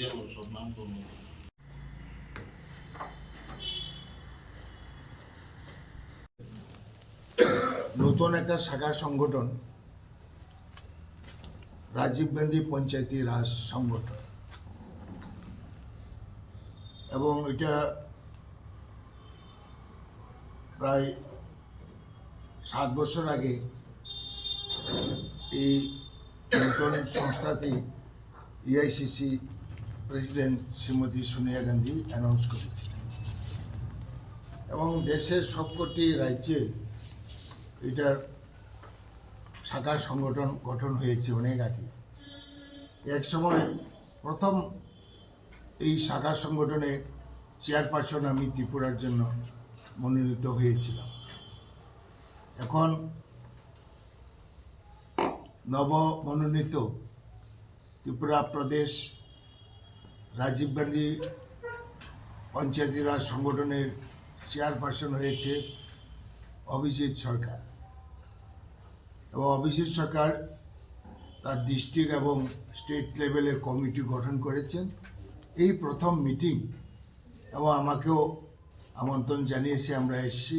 গেল সব নাম করব নতুন একটা শাখা সংগঠন, রাজীব গান্ধী পঞ্চায়েতি রাজ সংগঠন। এবং এটা প্রায় সাত বছর আগে এই নতুন সংস্থাটি EICC president Shrimati Sonia Gandhi announce করেছিলেন। এবং দেশের সবকটি রাজ্যে এটার শাখা সংগঠন গঠন হয়েছে অনেক আগে। এক সময় প্রথম এই শাখা সংগঠনে চেয়ারপারসন আমি ত্রিপুরার জন্য মনোনীত হয়েছিলাম। এখন নব মনোনীত ত্রিপুরা প্রদেশ রাজীব গান্ধী পঞ্চায়েতি রাজ সংগঠনের চেয়ারপারসন হয়েছে অভিজিৎ সরকার। এবং অভিজিৎ সরকার তার ডিস্ট্রিক্ট এবং স্টেট লেভেলের কমিটি গঠন করেছেন। এই প্রথম মিটিং এবং আমাকেও আমন্ত্রণ জানিয়েছে, আমরা এসেছি।